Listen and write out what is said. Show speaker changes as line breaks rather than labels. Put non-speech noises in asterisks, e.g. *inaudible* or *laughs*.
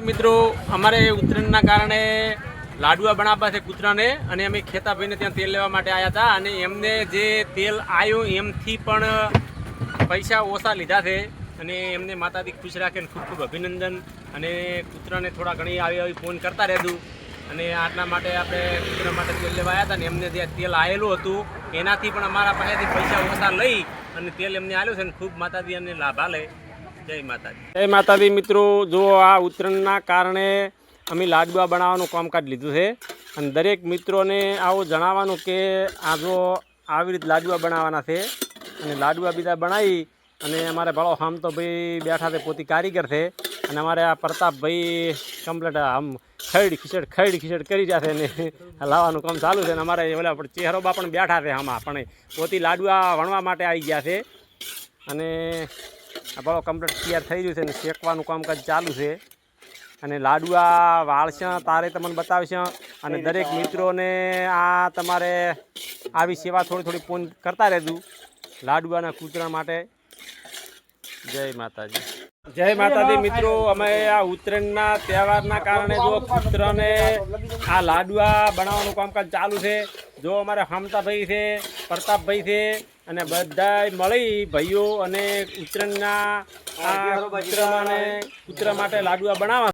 મિત્રો, અમારે ઉત્તરાયણના કારણે લાડુઆ બનાવવા છે કૂતરાને અને અમે ખેતાભાઈને ત્યાં તેલ લેવા માટે આવ્યા હતા અને એમને જે તેલ આવ્યું એમથી પણ પૈસા ઓછા લીધા છે અને એમને માતાજી ખુશ રાખે અને ખૂબ ખૂબ અભિનંદન. અને કૂતરાને થોડા ઘણી આવી આવી ફોન કરતા રહેતું અને આટલા માટે આપણે કૂતરા માટે તેલ લેવા આવ્યા હતા ને એમને જે તેલ આવેલું હતું, એનાથી પણ અમારા પાસેથી પૈસા ઓછા લઈ અને તેલ એમને આવ્યું છે અને ખૂબ માતાજી એમને લાભા આલે. જય માતાજી. મિત્રો. જો આ ઉત્તરાયણના કારણે અમે લાડવા બનાવવાનું કામકાજ લીધું છે. અને દરેક મિત્રોને આવું જણાવવાનું કે આ જો આવી રીતે લાડવા બનાવવાના છે. અને લાડવા બીજા બનાવી અને અમારે ભાળો આમ તો ભાઈ બેઠા છે, પોતી કારીગર છે. અને અમારે આ પ્રતાપભાઈ કમ્પ્લેટ આમ ખૈડ ખીચડ ખડ ખીચડ કરી રહ્યા છે ને *laughs* લાવવાનું કામ ચાલુ છે. અને અમારે ઓલા ચહેરોબા પણ બેઠા છે આમાં. પણ પોતી લાડવા વણવા માટે આવી ગયા છે. અને આ ભાળો કમ્પ્લીટ તૈયાર થઈ ગયું છે અને શેકવાનું કામકાજ ચાલુ છે. અને લાડુઆ વાળશે, તારે તમને બતાવશે. અને દરેક મિત્રોને આ તમારે આવી સેવા થોડી થોડી ફોન કરતા રહેજો. લાડુઆના કૂતરા માટે. જય માતાજી. જય માતાજી મિત્રો, અમે આ ઉત્તરાયણના તહેવારના કારણે જો કૂતરાને આ લાડવા બનાવવાનું કામકાજ ચાલુ છે. જો અમારે હમતાભાઈ છે, પ્રતાપભાઈ છે અને બધા મળી ભાઈઓ અને ઉત્તરાયણના આ કૂતરા માટે લાડુઆ બનાવવા